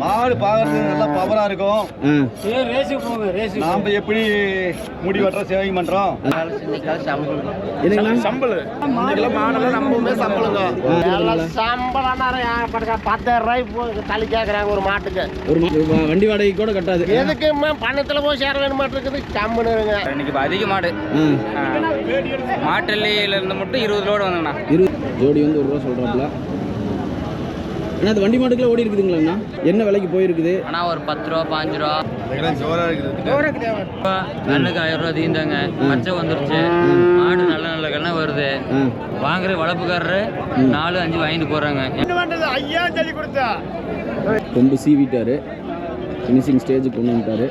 மாடு பார்க்கறதுக்கு நல்லா பவரா இருக்கும். நாம எப்படி முடி வெட்டுறோம் சேவிங் பண்றோம்? இன்னைக்கெல்லாம் மாடெல்லாம் நம்பவுமே சம்பளங்க. சம்பளம் பத்தாயிரம் ரூபாய் தள்ளி கேட்குறாங்க ஒரு மாட்டுக்கு. ஒரு வண்டி வாடகை கூட கட்டாது. எதுக்கு பணத்தில் போய் சேர வேணும் மாட்டு இருக்குது சம்பளங்க இன்னைக்கு இப்ப அதிக மாடு. ஆ. மாட்டல்லியில இருந்து மட்டும் இருபது லோடு வந்தோங்கண்ணா. இரு ஜோடி வந்து ஒரு ரூபா சொல்கிறாப்புல அண்ணா அது வண்டி மாட்டுக்குள்ள ஓடி இருக்குதுங்களாண்ணா என்ன விலைக்கு போயிருக்குது? ஆனா ஒரு பத்து ரூபா பாஞ்சு ரூபா. ஜோரா இருக்குது. கண்ணுக்கு ஆயிரம் ரூபா தீந்தாங்க பச்சை வந்துருச்சு. மாடு நல்ல நல்ல கண்ணா வருது. வாங்குற வளர்ப்புக்காரரு நாலு அஞ்சு வாங்கிட்டு போறாங்க. ஐயா சொல்லி கொடுத்தா. கொம்பு சீவிட்டாரு. ஃபினிஷிங் ஸ்டேஜுக்கு கொண்டு வந்துட்டாரு.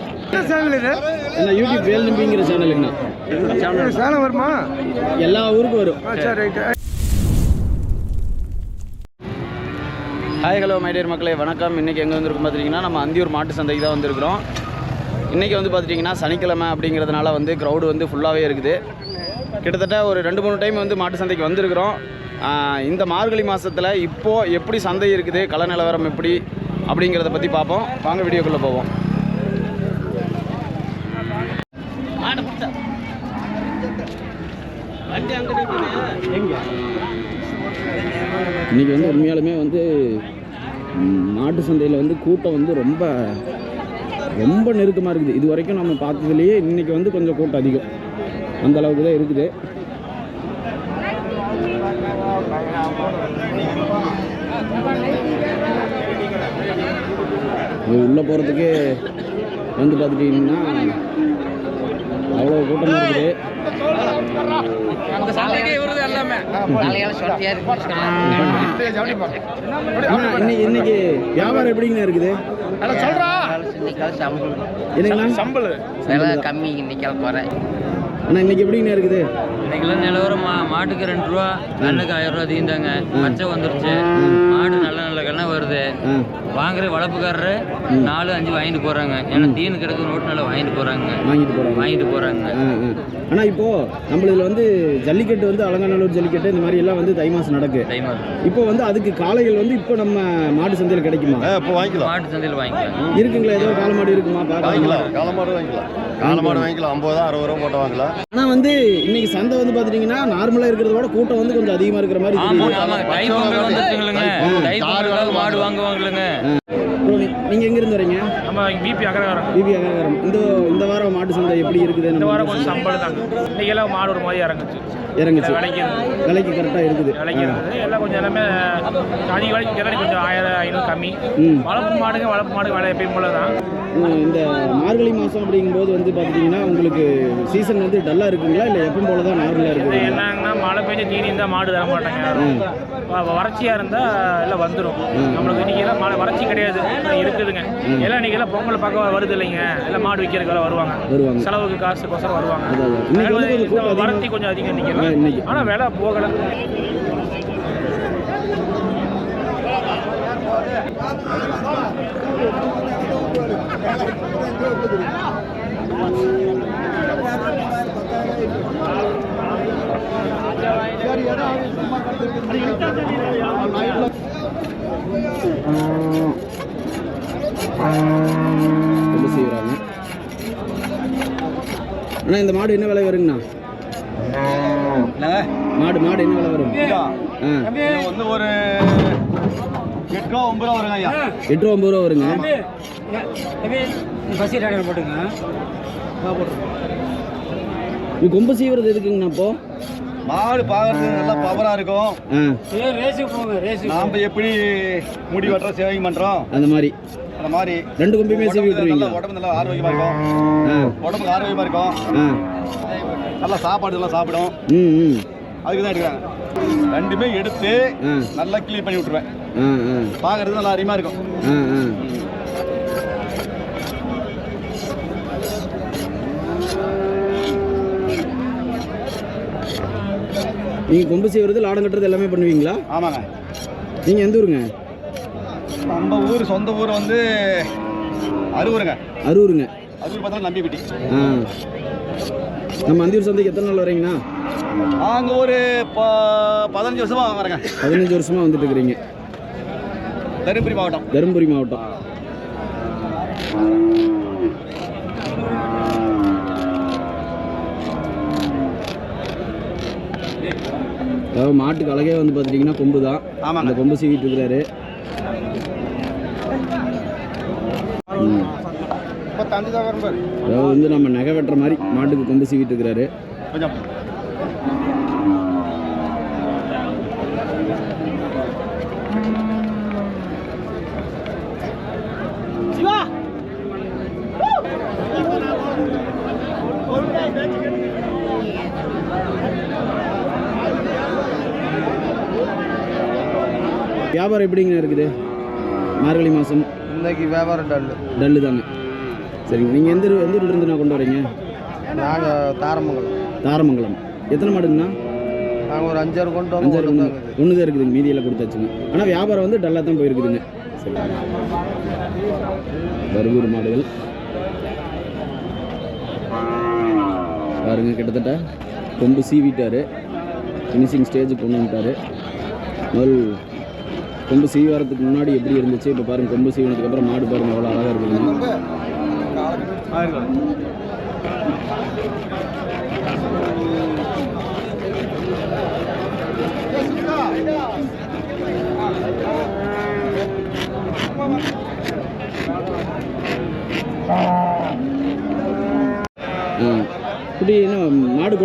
என்ன யூடியூப் வேல் நம்பிங்கிற சேனலுங்கண்ணா சேலம் வருமா? எல்லா ஊருக்கும் வரும். ஹாய் ஹலோ மைடியர் மக்களே. வணக்கம். இன்றைக்கி எங்கே வந்திருக்கோம் பார்த்துட்டிங்கன்னா நம்ம அந்தியூர் மாட்டு சந்தைக்கு தான் வந்திருக்கிறோம். இன்றைக்கி வந்து பார்த்துட்டிங்கன்னா சனிக்கிழமை அப்படிங்கிறதுனால வந்து க்ரௌடு வந்து ஃபுல்லாகவே இருக்குது. கிட்டத்தட்ட ஒரு ரெண்டு மூணு டைம் வந்து மாட்டு சந்தைக்கு வந்திருக்கிறோம். இந்த மார்கழி மாதத்தில் இப்போது எப்படி சந்தை இருக்குது கள நிலவரம் எப்படி அப்படிங்கிறத பற்றி பார்ப்போம் வாங்க வீடியோக்குள்ளே போவோம். இன்றைக்கி வந்து உண்மையாலுமே வந்து மாட்டு சந்தையில் வந்து கூட்டம் வந்து ரொம்ப ரொம்ப நெருக்கமாக இருக்குது. இது வரைக்கும் நம்ம பார்த்ததுலேயே இன்றைக்கி வந்து கொஞ்சம் கூட்டம் அதிகம். அந்த அளவுக்கு தான் இருக்குது. உள்ளே போகிறதுக்கே வந்து பார்த்துட்டிங்கன்னா அவ்வளோ கூட்டமாக இருக்குது. வருது எல்லாமே. அண்ணா, இன்னைக்கு இன்னைக்கு வியாபாரம் எப்படிங்கண்ணா இருக்குது? சம்பளம் விலை கம்மி இன்னைக்கு குறை. அண்ணா இன்னைக்கு எப்படிங்கண்ணா இருக்குது? இன்னைக்கெல்லாம் நிலவரம் மா- மாட்டுக்கு ரெண்டு ரூபா கண்ணுக்கு ஆயிரம் ரூபா தீந்தாங்க பச்சை வந்துருச்சு. மாடு நல்ல வருது. வாங்குற வளர்ப்புக்காரரு நாலு அஞ்சு வாங்கிட்டு போறாங்க. ஏன்னா தீனு கிடக்கு நோட்டு நல்லா வாங்கிட்டு போறாங்க. வாங்கிட்டு போகிறாங்க வாங்கிட்டு போறாங்க. ஆ ஆ. ஆனால் இப்போது நம்மளதுல வந்து ஜல்லிக்கட்டு வந்து அலங்காநல்லூர் ஜல்லிக்கட்டு இந்த மாதிரி எல்லாம் வந்து தை மாதம் நடக்கு. டைம் இப்போ வந்து அதுக்கு காளைகள் வந்து இப்போ நம்ம மாட்டு சந்தையில் கிடைக்குமா? இப்போ வாங்கிக்கலாம். மாட்டு சந்தையில் வாங்கிக்கலாம். இருக்குங்களா? ஏதோ காளை மாடு இருக்குமா? வாங்கிக்கலாம். காலமாடு வாங்கிக்கலாம். காலமாடு வாங்கிக்கலாம். ஐம்பது ரூபா அறுபது ரூபா போட்டு வாங்கலாம். ஆனால் வந்து இன்னைக்கு சந்தை வந்து பார்த்துட்டிங்கன்னா நார்மலாக இருக்கிறத விட கூட்டம் வந்து கொஞ்சம் அதிகமாக இருக்கிற மாதிரி மாடு வாங்குவாங்களுங்க. ப்ரோ நீங்கள் எங்கேருந்து வரீங்க? நம்ம பிபி அகரகாரம் பிபி அகரம் இந்த இந்த வாரம் மாட்டு சந்தை எப்படி இருக்குது? இந்த வாரம் கொஞ்சம் சம்பளம் தாங்க. இன்னைக்கு எல்லாம் மாடு ஒரு மாதிரி இறங்குச்சு. இறங்குச்சு. விலைக்கு. விலைக்கு கரெக்டாக இருக்குது. விலைக்கு இருந்தது எல்லாம் கொஞ்சம் எல்லாமே அதிக விலைக்கு கொஞ்சம் ஆயிரம் ஐநூறு கம்மி. ம். வளர்ப்பு மாடுங்க வளர்ப்பு மாடு விலை எப்பயும் போல தான் இந்த மார்கழி மாதம் அப்படிங்கும்போது வந்து பார்த்துட்டிங்கன்னா உங்களுக்கு சீசன் வந்து டல்லாக இருக்குங்களா? இல்லை எப்பவும் போல தான் நார்மலாக இருக்குது என்னங்கன்னா மழை பெஞ்சு தீனி இருந்தால் மாடு தர மாட்டாங்க. வறட்சியாக இருந்தால் எல்லாம் வந்துடும் நம்மளுக்கு எல்லாம் மழை வறட்சி கிடையாது. இருக்குதுங்க. எல்லாம் எல்லாம் பொங்கல் பார்க்க வருது இல்லைங்க. எல்லாம் மாடு விற்கிறதுக்கு எல்லாம் வருவாங்க. வருவாங்க. செலவுக்கு காசு கொசரம் வருவாங்க. வந்து கொஞ்சம் அதிகமா- இன்னைக்கு. ஆனால் விலை போகலை ரொம்ப செய்கிறாங்க அண்ணா இந்த மாடு என்ன விலை வருங்கண்ணா? மாடு மாடு என்ன விலை வரும்? வந்து ஒரு எட்டு ரூபா ஒன்பது ரூபா வருங்க ஐயா. எட்டு ரூபா ஒம்பது ரூபா வருங்க போட்டுங்க இது கொம்பு சீவுறது எதுக்குங்கண்ணா இப்போ மாடு பார்க்கறதுக்கு நல்லா பவரா இருக்கும். ஆ. ரேஸுக்கு போங்க ரேஸுக்கு நாம எப்படி முடி வெட்டுறோம் சேவிங் பண்றோம்? அந்த மாதிரி. அந்த மாதிரி ரெண்டு கொம்புமே சீவி நல்லா விட்டுருவீங்களா உடம்பு நல்லா ஆரோக்கியமா இருக்கும். உடம்புக்கு ஆரோக்கியமா இருக்கும். நல்லா சாப்பாடு எல்லாம் சாப்பிடும். அதுக்கு தான் எடுக்கிறாங்க ரெண்டுமே எடுத்து நல்லா க்ளீன் பண்ணி விட்டுருவேன். பார்க்கறதுக்கு நல்லா அருமையா இருக்கும். நீங்கள் கொம்பு செய்வது லாடம் கட்டுறது எல்லாமே பண்ணுவீங்களா? ஆமாங்க. நீங்கள் எந்த ஊருங்க? நம்ம ஊர் சொந்த ஊர் வந்து அருவருங்க. அரூருங்க அரூர் பார்த்தா நம்பிப்பட்டி ஆ. நம்ம அந்தியூர் சந்தைக்கு எத்தனை நாள் வரீங்கண்ணா அங்கே ஒரு ப பதினஞ்சு வருஷமா வரேங்க பதினஞ்சு வருஷமாக வந்துட்டு இருக்கிறீங்க தருமபுரி மாவட்டம். தருமபுரி மாவட்டம். மாட்டுக்கு அழகே வந்து பார்த்துட்டிங்கன்னா கொம்பு தான். அந்த கொம்பு சீவிட்டு இருக்கிறாரு. அதாவது வந்து நம்ம நகை வெட்டுற மாதிரி மாட்டுக்கு கொம்பு சீவிட்டு இருக்கிறாரு. வியாபாரம் எப்படிங்க இருக்குது? மார்கழி மாதம் இன்னைக்கு வியாபாரம் டல்லு. டல்லு தாங்க சரிங்க. நீங்கள் எந்த எந்த ஊர்லேருந்து நான் கொண்டு வரீங்க? நாங்கள் தாரமங்கலம். தாரமங்கலம். எத்தனை மாடுங்கண்ணா? நாங்கள் ஒரு அஞ்சாறு கொண்டு அஞ்சாறு ஒன்று ஒன்று தான் இருக்குதுங்க. மீதியெல்லாம் கொடுத்தாச்சுங்க. ஆனால் வியாபாரம் வந்து டல்லாக தான் போயிருக்குதுங்க. சரி. பருகூர் மாடுகள். பாருங்க கிட்டத்தட்ட கொம்பு சீவிட்டாரு. ஃபினிஷிங் ஸ்டேஜுக்கு கொண்டு வந்துட்டாரு. முதல் கொம்பு சீவாரத்துக்கு முன்னாடி எப்படி இருந்துச்சு? இப்போ பாருங்க கொம்பு சீவினதுக்கப்புறம் மாடு பாருங்க எவ்வளோ அழகாக இருக்குதுங்க ஆ. குட்டி என்ன மாடு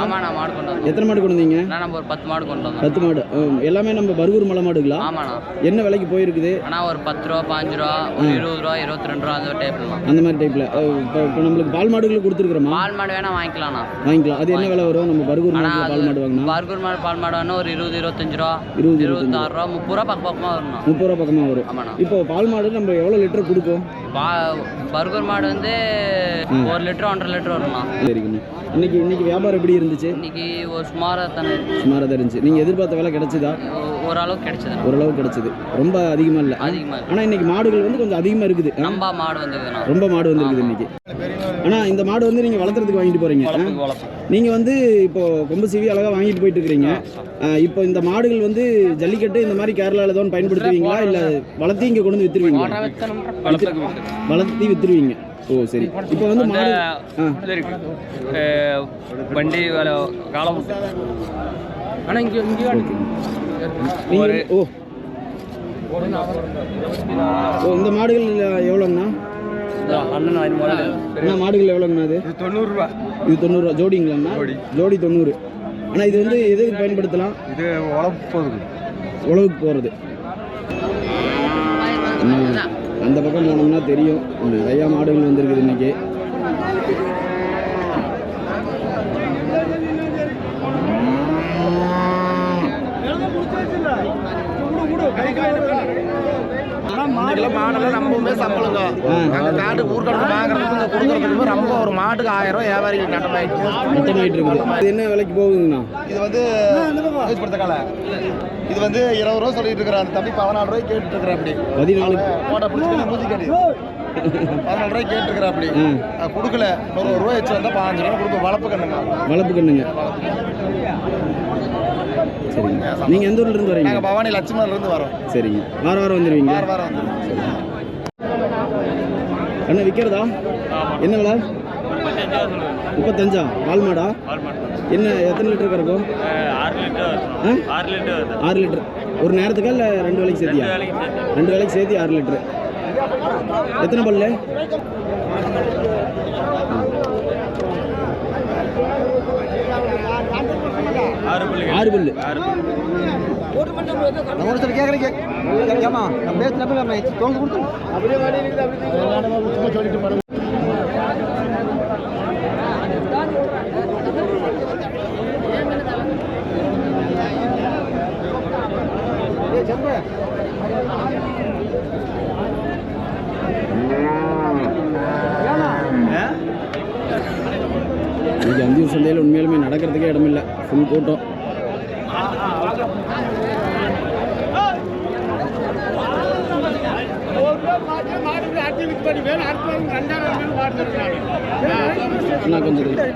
வந்தீங்களா ஆமாண்ணா மாடு கொண்டு எத்தனை மாடு கொண்டு வந்தீங்க? நம்ம ஒரு பத்து மாடு கொண்டு வந்தோம் பத்து மாடு. எல்லாமே நம்ம பருகூர் மலை மாடுங்களா? ஆமாண்ணா என்ன விலைக்கு போயிருக்குது? அண்ணா ஒரு பத்து ரூபா பாஞ்சு ரூபா ஒரு இருபது ரூபா இருபத்தி ரெண்டு ரூபா அந்த டைப்லாம் அந்த மாதிரி டைப்பில் இப்போ நம்மளுக்கு பால் மாடுகள் கொடுத்துருக்குறோமா? பால் மாடு வேணா வாங்கிக்கலாம்ண்ணா வாங்கிக்கலாம். அது என்ன விலை வரும்? நம்ம பருகூர் ஆனா மாட்டில் பால் மாடு வாங்கினா? பார்கூர் மாடு பால் மாடு வேணா ஒரு இருபது இருபத்தஞ்சு ரூபா இருபது இருபத்தாறு ரூபா முப்பது ரூபா பக்கம் பக்கமாக வரும்ண்ணா முப்பது ரூபா பக்கமாக வரும். ஆமாண்ணா இப்போ பால் மாடு நம்ம எவ்வளோ லிட்டர் கொடுக்கும்? பா பர்கர் மாடு வந்து ஒரு லிட்டர் ஒன்றரை லிட்டர் வரும்ண்ணா சரிங்கண்ணா இன்னைக்கு இன்னைக்கு வியாபாரம் எப்படி இருந்துச்சு? இன்னைக்கு ஒரு சுமாராக தானே சுமாராக தான் இருந்துச்சு. நீங்கள் எதிர்பார்த்த விலை கிடைச்சதா? ஓரளவுக்கு கிடைச்சது. ஓரளவு கிடைச்சது. ரொம்ப அதிகமாக இல்லை. அதிகமாக. ஆனால் இன்னைக்கு மாடுகள் வந்து கொஞ்சம் அதிகமாக இருக்குது? ரொம்ப மாடு வந்ததுண்ணா. ரொம்ப மாடு வந்துருக்குது இன்னைக்கு. ஆனால் இந்த மாடு வந்து நீங்கள் வளர்த்துறதுக்கு வாங்கிட்டு போகிறீங்க நீங்கள் வந்து இப்போ கொம்பு சீவி அழகாக வாங்கிட்டு போயிட்டு இருக்கிறீங்க. இப்போ இந்த மாடுகள் வந்து ஜல்லிக்கட்டு இந்த மாதிரி கேரளாவில் ஏதோ பயன்படுத்துவீங்களா? இல்லை வளர்த்தி இங்கே கொண்டு வந்து வித்துருவீங்களா? வளர்த்தி வித்துருவீங்க. ஓ சரி. இப்போ வந்து மாடு வண்டி காலம் ஆனால் இங்கே இங்கே ஓ இந்த மாடுகள் எவ்வளோங்கண்ணா? அண்ணன் அண்ணா மாடுகள் எவ்வளோங்கண்ணா அது இது தொண்ணூறுரூவா. இது தொண்ணூறுரூவா. ஜோடிங்களாண்ணா? ஜோடி. தொண்ணூறு. ஆனால் இது வந்து எதுக்கு பயன்படுத்தலாம்? இது உழப்பு போகுது. உழவுக்கு போகிறது அந்த பக்கம் போனோம்னா தெரியும். நிறையா மாடுகள் வந்திருக்குது இன்னைக்கு மாடெல்லாம் ரொம்பவுமே சம்பளங்க. நாங்கள் காட்டு ஊர்க்கடை வாங்குறதுக்கு கொடுக்குறதுக்கு ரொம்ப ஒரு மாட்டுக்கு ஆயிரம் ரூபாய் வியாபாரிகள் நட்டமாயிடுச்சு நட்டமாயிட்டு இருக்குது இது என்ன விலைக்கு போகுதுங்கண்ணா? இது வந்து யூஸ் படுத்த கால இது வந்து இருபது ரூபா சொல்லிட்டு இருக்கிற அந்த தம்பி பதினாலு ரூபாய் கேட்டு இருக்கிற அப்படி. பதினாலு போட்டா பிடிச்சி மூஞ்சி கட்டி பதினாலு ரூபாய் கேட்டு இருக்கிற அப்படி கொடுக்கல. ஒரு ரூபாய் வச்சு வந்தா பதினஞ்சு ரூபா கொடுக்க வளர்ப்பு கண்ணுங்க. வளர்ப்பு கண்ணுங்க. சரிங்க. நீங்கள் எந்த ஊர்ல இருந்து வரீங்க? நாங்கள் பவானி லட்சுமணர்ல இருந்து வரோம். சரிங்க வார வாரம் வந்துடுவீங்க வார வாரம் அண்ணா விற்கிறதா என்ன விலை? முப்பத்தஞ்சா? பால் மாடா என்ன எத்தனை லிட்டர் கறக்கும்? ஆறு லிட்டர் ஒரு நேரத்துக்கா இல்லை ரெண்டு வேலைக்கு சேர்த்தியா? ரெண்டு வேலைக்கு சேர்த்து ஆறு லிட்டர். எத்தனை பல்லு? ஆறு பல்லு நம்ம ஒரு சொல்லி கேட்குறேன் பேசுனப்ப வழி இருக்குது அப்படியே சொல்லிட்டு பாருங்க இன்னைக்கு அந்தியூர் சந்தையில் உண்மையாலுமே நடக்கிறதுக்கே இடமில்லை ஃபுல் கூட்டம் அண்ணா கொஞ்சம் இரு.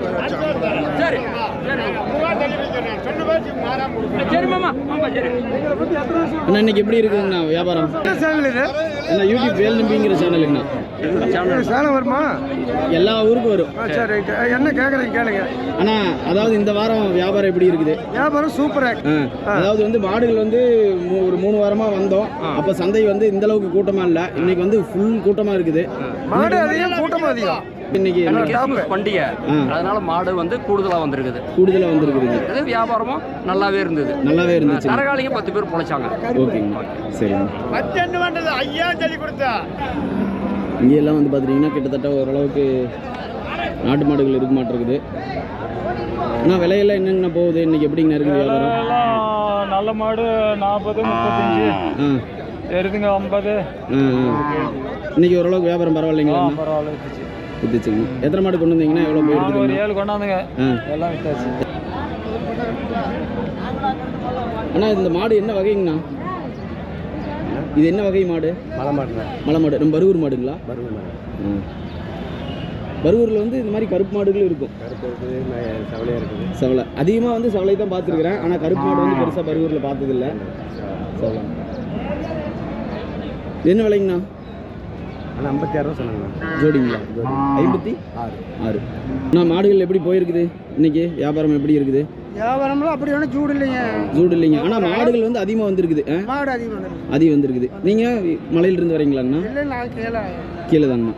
அண்ணா இன்னைக்கு எப்படி இருக்குதுங்கண்ணா வியாபாரம்? அண்ணா யூடியூப் வேல் நம்பிங்கிற சேனலுங்கண்ணா சேலம் வருமா? எல்லா ஊருக்கும் வரும். சரி ரைட்டு. என்ன கேட்குறீங்க கேளுங்க. அண்ணா அதாவது இந்த வாரம் வியாபாரம் எப்படி இருக்குது? வியாபாரம் சூப்பராக அதாவது வந்து மாடுகள் வந்து ஒரு மூணு வாரமா வந்தோம். அப்ப சந்தை வந்து இந்த அளவுக்கு கூட்டமா இல்ல. இன்னைக்கு வந்து ஃபுல் கூட்டமா இருக்குது. மாடு அதிகம் கூட்டமும் அதிகம். இன்னைக்கு என்ன- பண்டிகை. அதனால மாடு வந்து கூடுதலா வந்திருக்குது. கூடுதலா வந்திருக்குது இது வியாபாரமும் நல்லாவே இருந்தது. நல்லாவே இருந்துச்சு தரகாலிங்க பத்து பேர் பொழைச்சாங்க. ஓகேங்க. சரிங்க. பத்து வந்தது ஐயா சொல்லி கொடுத்தா. இங்கே எல்லாம் வந்து பார்த்தீங்கன்னா கிட்டத்தட்ட ஓரளவுக்கு நாட்டு மாடுகள் இருக்க மாட்டிருக்குது. அண்ணா விலையெல்லாம் என்னங்கண்ணா போகுது? இன்னைக்கு எப்படிங்கண்ணா இருக்குது வியாபாரம்? நல்ல மாடு நாற்பது முப்பத்தஞ்சு. எருதுங்க ஐம்பது. இன்னைக்கு ஓரளவுக்கு வியாபாரம் பரவாயில்லைங்களா பரவாயில்ல வித்துச்சுங்க எத்தனை மாடு கொண்டு வந்தீங்கன்னா எவ்வளோ போய் ஒரு ஏழு கொண்டாந்துங்க எல்லாம் வித்தாச்சு. அண்ணா இந்த மாடு என்ன வகைங்கண்ணா? இது என்ன வகை மாடு? மலை மாடுறேன் மலை மாடு நம்ம பருவூர் மாடுங்களா? பருவ மாடு. பருவூரில் வந்து இந்த மாதிரி கருப்பு மாடுகளும் இருக்கும். கருப்பு இருக்குது சவலையாக இருக்குது. செவலை. அதிகமாக வந்து செவலை தான் பார்த்துருக்குறேன். ஆனால் கருப்பு மாடு வந்து பெருசாக பருவூரில் பார்த்ததில்ல. செவலை. என்ன விலைங்கண்ணா? ஆனால் ஐம்பத்தி ஆறுரூவா சொன்னாங்க. ஜோடிங்களா? ஐம்பத்தி ஆறு. ஆறு. அண்ணா மாடுகள் எப்படி போயிருக்குது? இன்னைக்கு வியாபாரம் எப்படி இருக்குது? வியாபாரம்லாம் அப்படி ஒன்றும் சூடு இல்லைங்க. ஜூடு இல்லைங்க. ஆனால் மாடுகள் வந்து அதிகமாக வந்திருக்குது? மாடு அதிகம் வந்துருக்கு. அதிகம் வந்திருக்குது. நீங்கள் மலையிலிருந்து வரீங்களாங்கண்ணா இல்லை நான் கீழே. கீழே தாங்கண்ணா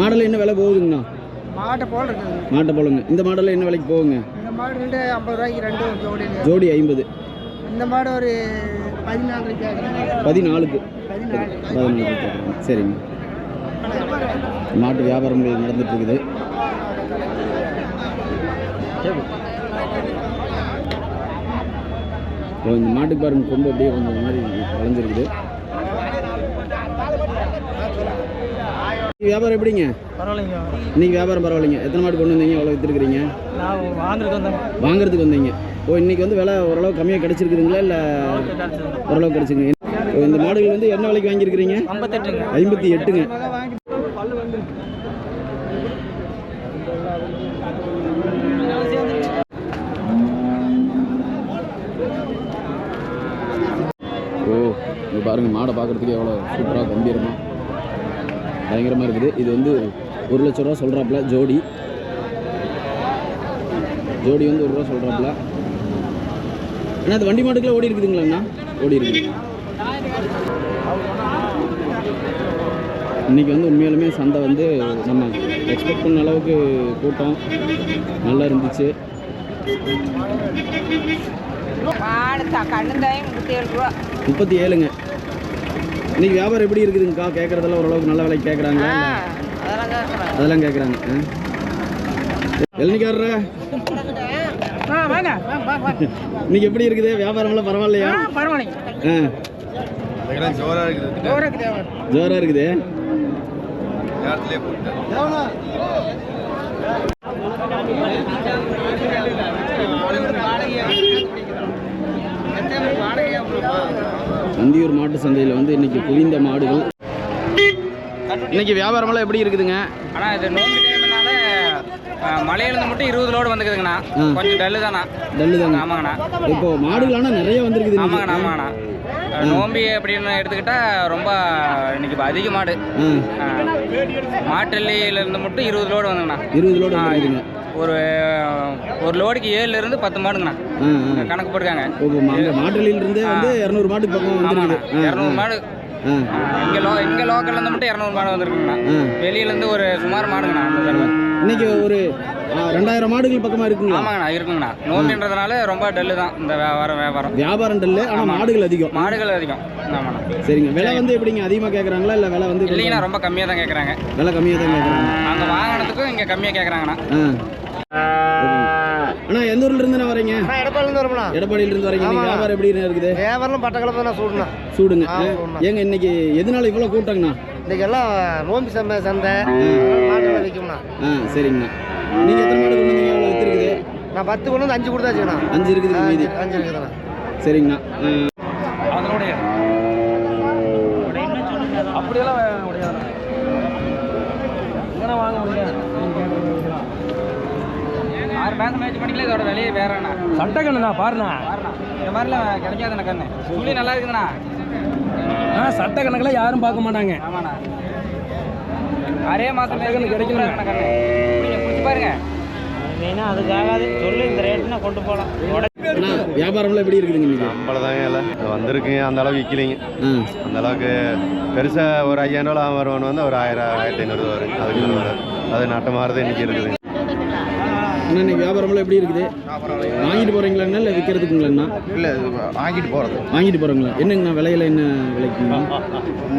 மாடல் என்ன விலை போகுதுங்கண்ணா? மாட்டை போல் மாட்டை போலுங்க. இந்த மாடலில் என்ன விலைக்கு போகுங்க? இந்த மாடு ரெண்டு ஐம்பது ரூபாய்க்கு ரெண்டு ஜோடி ஜோடி ஐம்பது. இந்த மாடு ஒரு பதினாலுக்கு. பதினாலு கேட்குறாங்க சரிங்க. மாட்டு வியாபாரங்கள் நடந்துட்டு இருக்குது இப்போ இந்த மாட்டுக்கு பாருங்க கொம்பு அப்படியே கொஞ்சம் மாதிரி வளைஞ்சிருக்குது வியாபாரம் எப்படிங்க? பரவாயில்லைங்க. இன்னைக்கு வியாபாரம் பரவாயில்லைங்க. எத்தனை மாடு கொண்டு வந்தீங்க? எவ்வளோ வித்துருக்குறீங்க? நான் வாங்குறதுக்கு வந்தேன். வாங்குறதுக்கு வந்தீங்க. ஓ இன்னைக்கு வந்து விலை ஓரளவு கம்மியாக கிடைச்சிருக்குதுங்களா? இல்லை ஓரளவு கிடைச்சுங்க ஓ, இந்த மாடுகள் வந்து என்ன விலைக்கு வாங்கியிருக்கிறீங்க? ஐம்பத்தெட்டுங்க. ஐம்பத்தி எட்டுங்க. ஓ இங்க பாருங்க மாடை பார்க்குறதுக்கு எவ்வளோ சூப்பராக கம்பீரமாக பயங்கரமாக இருக்குது. இது வந்து ஒரு லட்ச ரூபா சொல்கிறாப்புல ஜோடி. ஜோடி வந்து ஒரு ரூபா சொல்கிறாப்புல அண்ணா அது வண்டி மாட்டுக்குள்ள ஓடி இருக்குதுங்களாண்ணா ஓடி இருக்குது இன்றைக்கி வந்து உண்மையாலுமே சந்தை வந்து நம்ம எக்ஸ்பெக்ட் பண்ண அளவுக்கு கூட்டம் நல்லா இருந்துச்சு. முப்பத்தி ஏழுங்க. இன்னைக்கு வியாபாரம் எப்படி இருக்குதுங்கக்கா? கேட்குறதெல்லாம் ஓரளவுக்கு நல்ல விலைக்கு கேட்குறாங்க அதெல்லாம் கேட்குறாங்க எழுநிக்காரர இன்னைக்கு எப்படி இருக்குது? வியாபாரம்லாம் பரவாயில்லையா? பரவாயில்லைங்க. ஆ. ஜோராக இருக்குது. அந்தியூர் மாட்டு சந்தையில் வந்து இன்னைக்கு குவிந்த மாடுகள். இன்னைக்கு வியாபாரமெல்லாம் எப்படி இருக்குதுங்க? ஆனால் இது நோம்பு டைம்னால மலையிலேருந்து மட்டும் இருபது லோடு வந்துக்குதுங்கண்ணா. கொஞ்சம் டல்லு தானா டல்லு தாங்க. ஆமாங்கண்ணா. இப்போ மாடுகள் ஆனால் நிறைய வந்திருக்குது ஆமாங்கண்ணா. ஆமாங்கண்ணா. நோம்பி அப்படின்னு எடுத்துக்கிட்டா ரொம்ப இன்னைக்கு இப்ப அதிக மாடு. ஆ மாட்டுலேருந்து மட்டும் இருபது லோடு வந்துங்கண்ணா. இருபது லோடு ஆ, வந்துருக்குதுங்க ஒரு ஒரு லோடுக்கு ஏழுல இருந்து பத்து மாடுங்கண்ணா. கணக்கு மாட்டுலிலிருந்தே வந்து இரநூறு மாட்டுக்கு பக்கம் வந்துருக்குது. ஆமாங்கண்ணா இரநூறு மாடு. இங்க லோ இங்க லோக்கல்ல இருந்து மட்டும் இரநூறு மாடு வந்துருக்குங்கண்ணா. ஆ வெளியில இருந்து ஒரு சுமார் மாடுங்கண்ணா அந்த தடவை. இன்னைக்கு ஒரு ரெண்டாயிரம் மாடுகள் பக்கமாக இருக்குங்களா? ஆமாங்கண்ணா இருக்குங்கண்ணா. நோம்பின்றதுனால ரொம்ப டல்லு தான் இந்த வியாபாரம் வியாபாரம். வியாபாரம் டல்லு ஆனால் ஆமா. மாடுகள் அதிகம். மாடுகள் அதிகம். ஆமாண்ணா சரிங்க. விலை வந்து எப்படிங்க? அதிகமாக கேட்குறாங்களா இல்லை விலை வந்து இல்லைங்கண்ணா ரொம்ப கம்மியாக தான் கேட்குறாங்க விலை கம்மியாக தான் கேட்குறாங்க அங்கே வாங்கினதுக்கும் இங்கே கம்மியாக கேட்குறாங்கண்ணா ஆ. ஓகேங்க. அண்ணா எந்த ஊர்ல இருந்து வரீங்க? எடப்பாடியில இருந்து வரீங்க. இன்னைக்கு ஆமா. வியாபாரம் எப்படி இருக்குது? வியாபாரம் பட்டக்கிழமை சூடுண்ணா. சூடுங்க. ஏங்க இன்னைக்கு எதனால இவ்வளோ கூட்டங்கண்ணா? இன்னைக்கு எல்லாம் நோம்பி சந்தை. சந்தை மாட்டெல்லாம் விற்கும்ண்ணா ஆ சரிங்கண்ணா. நீங்கள் எத்தனை மாடு கொண்டு வந்தீங்க? எவ்வளோ வித்துருக்குது? நான் பத்து கொண்டு வந்து அஞ்சு கொடுத்தாச்சுண்ணா அஞ்சு இருக்குது மீதி. அஞ்சு இருக்குதுண்ணா. சரிங்கண்ணா. அதனுடைய. அப்படியெல்லாம் முடியாது எங்கே வாங்க முடியாது. ஆறு மாதம் முயற்சி பண்ணிக்கல இதோட விலையே வேறண்ணா. சட்டை கண்ணுண்ணா பாருண்ணா. இந்த மாதிரிலாம் கிடைக்காதுண்ணா கண்ணு. சுழி நல்லா இருக்குதுண்ணா. ஆ சட்டை கணக்கில் யாரும் பார்க்க மாட்டாங்க. ஆறே மாதம் நீங்க பிடிச்சி பாருங்க. மெயினாக சொல்லு இந்த ரேட்டுனா கொண்டு போகலாம் வியாபாரம்லாம் எப்படி இருக்குதுங்க இன்னைக்கு நம்மளதாங்க இல்லை. வந்திருக்குங்க. அந்த அளவுக்கு விற்கலைங்க அந்த அளவுக்கு பெருசாக ஒரு ஐயாயிரம் ரூபா வருவன் வந்து ஒரு ஆயிரம் ஆயிரத்தி ஐநூறு வரும். அதுக்கு அது நட்டமாகறது இன்னைக்கு இருக்குதுங்க அண்ணா இன்னைக்கு வியாபாரம்லாம் எப்படி இருக்குது வாங்கிட்டு போகிறீங்களாண்ணா இல்லை விற்கிறதுக்குங்களாண்ணா இல்லை வாங்கிட்டு போகிறது வாங்கிட்டு போகிறோங்களா என்னங்கண்ணா விலையில என்ன விலைக்குங்களா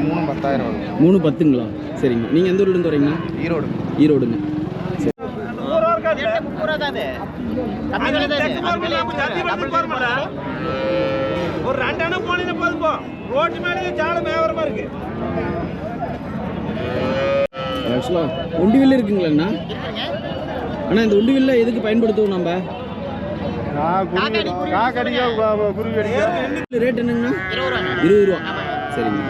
மூணு பத்தாயிரம் மூணு பத்துங்களா சரிங்க நீங்கள் எந்த ஊர்லேருந்து வரீங்கண்ணா ஈரோடு ஈரோடுங்க ஒரு ரெண்டு போனீங்க போதும் போ ரோட்டு மேலே சாலை வியாபாரமா இருக்கு ஆக்சுவலாக ஒண்டிவில்ல இருக்குங்களாண்ணா அண்ணா இந்த ஒண்டிவில்ல எதுக்கு பயன்படுத்துவோம் நம்ம? குருவி அடிக்க ரேட் என்னங்கண்ணா? இருபது ரூபா. சரிங்க.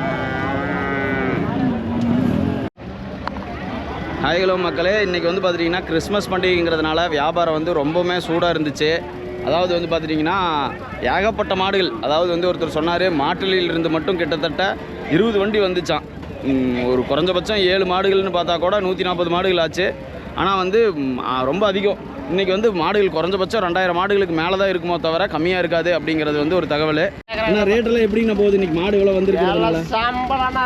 ஹாய் ஹலோ மக்களே. இன்றைக்கி வந்து பார்த்துட்டிங்கன்னா கிறிஸ்மஸ் பண்டிகைங்கிறதுனால வியாபாரம் வந்து ரொம்பவுமே சூடாக இருந்துச்சு. அதாவது வந்து பார்த்துட்டிங்கன்னா ஏகப்பட்ட மாடுகள் அதாவது வந்து ஒருத்தர் சொன்னார் மாட்டுலியில் இருந்து மட்டும் கிட்டத்தட்ட இருபது வண்டி வந்துச்சான் ஒரு குறைஞ்சபட்சம் ஏழு மாடுகள்னு பார்த்தா கூட நூற்றி நாற்பது மாடுகள் ஆச்சு. ஆனால் வந்து ரொம்ப அதிகம். இன்றைக்கி வந்து மாடுகள் குறைஞ்சபட்சம் ரெண்டாயிரம் மாடுகளுக்கு மேலே தான் இருக்குமோ தவிர கம்மியாக இருக்காது அப்படிங்கிறது வந்து ஒரு தகவல். ஆனால் ரேட்டெல்லாம் எப்படிங்கண்ணா போகுது? இன்றைக்கி மாடு எவ்வளோ வந்திருக்கிறதுனால சம்பளம்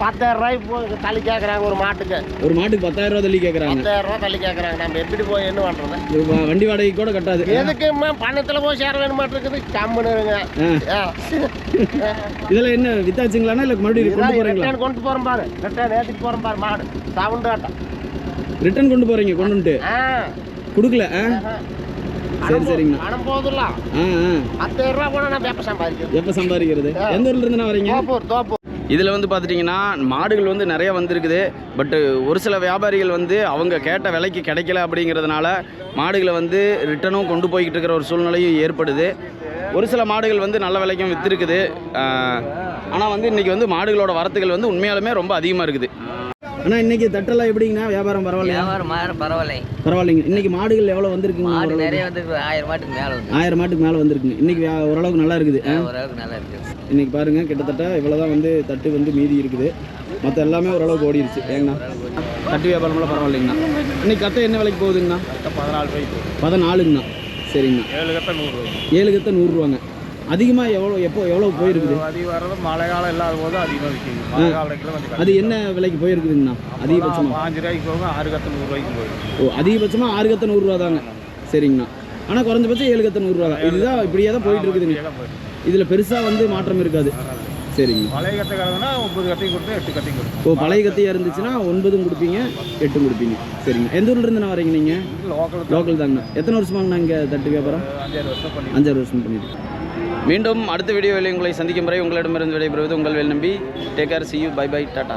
பத்தாயிரம் ரூபாய்க்கு போய் தள்ளி கேட்குறாங்க ஒரு மாட்டுக்கு. ஒரு மாட்டுக்கு பத்தாயிரம் ரூபா தள்ளி கேட்குறாங்க பத்தாயிரம் ரூபாய் தள்ளி கேட்குறாங்க நம்ம எப்படி போய் என்ன பண்ணுறது வண்டி வாடகை கூட கட்டாது. எதுக்குமா பணத்தில் போய் சேர வேணும் இருங்க. ஆ. இதெல்லாம் என்ன வித்தாச்சுங்களாண்ணா? இல்லை மறுபடியும் கொண்டு போகிறீங்களா கொண்டு போகிறோம் பாரு. ரிட்டர்ன் ஏற்றிட்டு போகிறோம் பாரு மாடு. சவுண்டு ஆட்டம். ரிட்டர்ன் கொண்டு போகிறீங்க கொண்டு வந்துட்டு. கொடுக்கல ஆ? சரி சரிங்கண்ணா. பணம் போதுல்ல ஆ ஆ. பத்தாயிரம் ரூபா கூட நான் வேப்ப சம்பாதிக்கிறேன் எப்போ சம்பாதிக்கிறது? எந்த ஊர்ல இருந்துண்ணா வரீங்க? தோப்பூர் தோப்பூர் இதில் வந்து பார்த்துட்டிங்கன்னா மாடுகள் வந்து நிறைய வந்திருக்குது. பட்டு ஒரு சில வியாபாரிகள் வந்து அவங்க கேட்ட விலைக்கு கிடைக்கல அப்படிங்கிறதுனால மாடுகளை வந்து ரிட்டனும் கொண்டு போய்கிட்டு இருக்கிற ஒரு சூழ்நிலையும் ஏற்படுது. ஒரு சில மாடுகள் வந்து நல்ல விலைக்கும் விற்றுருக்குது ஆனால் வந்து இன்றைக்கி வந்து மாடுகளோட வரத்துகள் வந்து உண்மையாலுமே ரொம்ப அதிகமாக இருக்குது. ஆனால் இன்றைக்கி தட்டெல்லாம் எப்படிங்கண்ணா? வியாபாரம் பரவாயில்லையா? வியாபாரம் மாற பரவாயில்லை. பரவாயில்லைங்க. இன்றைக்கி மாடுகள் எவ்வளோ வந்திருக்குங்க மாடு? நிறைய வந்து ஆயிரம் மாட்டுக்கு மேலே வந்து ஆயிரம் மாட்டுக்கு மேலே வந்திருக்குங்க. இன்றைக்கி ஓரளவுக்கு நல்லா இருக்குது? ஓரளவுக்கு நல்லா இருக்கு இன்னைக்கு பாருங்க கிட்டத்தட்ட இவ்வளோதான் வந்து தட்டு வந்து மீதி இருக்குது. மற்ற எல்லாமே ஓரளவுக்கு ஓடிடுச்சு ஏங்கண்ணா? தட்டு வியாபாரம்லாம் பரவாயில்லைங்கண்ணா. இன்னைக்கு கத்தை என்ன விலைக்கு போகுதுங்கண்ணா? பதினாலு ரூபாய்க்கு பதினாலுங்கண்ணா. சரிங்கண்ணா. ஏழு கட்ட நூறு ஏழு கத்தை நூறுரூவாங்க அதிகமாக எவ்வளோ எப்போ எவ்வளோ போயிருக்குது? அதிகம் வர்றது மழை காலம் இல்லாத போது அதிகமாக விற்கிது. மழை காலத்தில் கொஞ்சம் அது என்ன விலைக்கு போயிருக்குதுங்கண்ணா? அதிகபட்சமாக பாஞ்சு ரூபாய்க்கு போகும் ஆறு கட்ட நூறு ரூபாய்க்கு போகும் ஓ அதிகபட்சமாக ஆறு கத்தை நூறுரூவா தாங்க. சரிங்கண்ணா. ஆனால் குறைஞ்சபட்சம் ஏழு கத்தை நூறுரூவா தான். இதுதான் இப்படியே தான் போயிட்டு இருக்குதுங்க. இதில் பெருசாக வந்து மாற்றம் இருக்காது. சரிங்க. பழைய கட்ட கிழங்குனா ஒன்பது கட்டையும் கொடுத்து எட்டு கட்டையும் கொடுத்து. ஓ பழைய கத்தியாக இருந்துச்சுன்னா ஒன்பதும் கொடுப்பீங்க எட்டும் கொடுப்பீங்க. சரிங்க. எந்த ஊர்ல இருந்து வரீங்க நீங்கள் லோக்கல் லோக்கல் தாங்கண்ணா. எத்தனை வருஷமாங்கண்ணா இங்கே தட்டு வியாபாரம்? அஞ்சாறு வருஷம் அஞ்சாறு வருஷம் பண்ணிட்டு மீண்டும் அடுத்த வீடியோவில் உங்களை சந்திக்கும் வரை உங்களிடமிருந்து விடைபெறுவது உங்கள் Vel Nambi. Take care see you bye bye tata